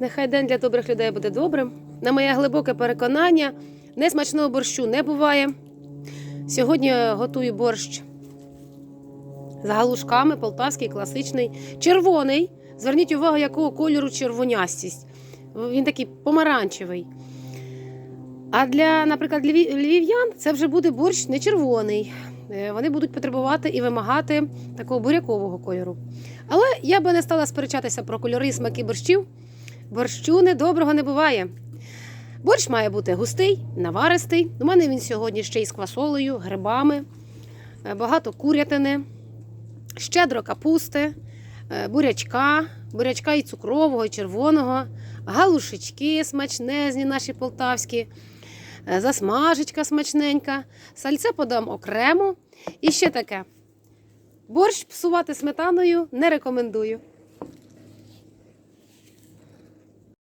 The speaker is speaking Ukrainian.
Нехай день для добрих людей буде добрим. На моє глибоке переконання, несмачного борщу не буває. Сьогодні готую борщ з галушками, полтавський, класичний, червоний. Зверніть увагу, якого кольору червонястість. Він такий помаранчевий. А для, наприклад, львів'ян це вже буде борщ не червоний. Е, Вони будуть потребувати і вимагати такого бурякового кольору. Але я би не стала сперечатися про кольори смаки борщів. Борщу недоброго не буває. Борщ має бути густий, наваристий. У мене він сьогодні ще й з квасолею, грибами, е, багато курятини, щедро капусти, е, бурячка, бурячка і цукрового, і червоного, галушечки смачнезні, наші полтавські, е, засмажечка смачненька, сальце подам окремо. І ще таке. Борщ псувати сметаною не рекомендую.